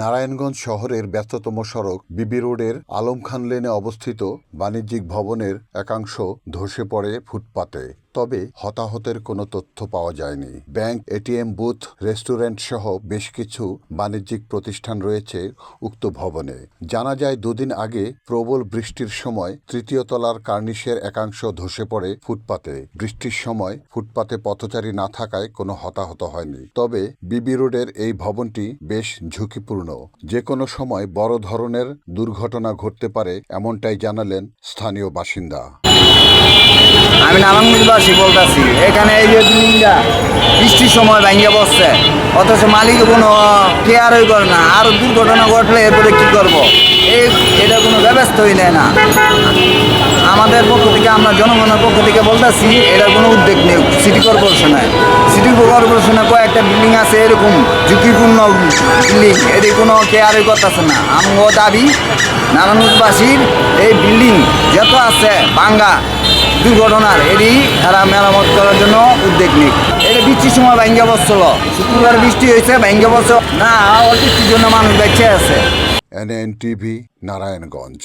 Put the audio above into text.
নারায়ণগঞ্জ শহরের ব্যস্ততম সড়ক বিবি রোডের আলম খান লেনে অবস্থিত বাণিজ্যিক ভবনের একাংশ ধসে পড়ে ফুটপাতে। তবে হতাহতের কোনো তথ্য পাওয়া যায়নি। ব্যাংক, এটিএম, বুথ, রেস্টুরেন্ট সহ বেশ কিছু বাণিজ্যিক প্রতিষ্ঠান রয়েছে উক্ত ভবনে। জানা যায়, দুদিন আগে প্রবল বৃষ্টির সময় তৃতীয় তলার কার্নিশের একাংশ ধসে পড়ে ফুটপাতে। বৃষ্টির সময় ফুটপাতে পথচারী না থাকায় কোনো হতাহত হয়নি। তবে বিবি রোডের এই ভবনটি বেশ ঝুঁকিপূর্ণ। যে কোনো সময় বড় ধরনের দুর্ঘটনা ঘটতে পারে, এমনটাই জানালেন স্থানীয় বাসিন্দা। আমি নারায়ণগঞ্জবাসী বলতেছি। এখানে এই যে বিল্ডিংটা বৃষ্টির সময় ভেঙে বসছে অথচ মালিক কোনো কেয়ারই করে না। আর দুর্ঘটনা ঘটলে এরপরে কি করব? এই এটা কোনো ব্যবস্থাই নেয় না। আমাদের পক্ষ থেকে, আমরা জনগণের পক্ষ থেকে বলতেছি, এটা কোনো উদ্যোগ নেই সিটি কর্পোরেশনে সিটি কর্পোরেশনে কয়েকটা বিল্ডিং আছে, এরকম ঝুঁকিপূর্ণ বিল্ডিং এটি কোনো কেয়ারই করতেছে না। আমগো দাবি নারায়ণগঞ্জবাসীর এই বিল্ডিং যত আছে বাঙ্গা দুর্ঘটনার এটি তারা মেরামত করার জন্য উদ্যোগ নিক। এটা বৃষ্টির সময় ভেঙ্গে বসছিল শুক্রবার বৃষ্টি হয়েছে ভেঙ্গে বস্ত্র না বৃষ্টির জন্য মানুষ বেঁচে আছে। NN TV Narayanganj.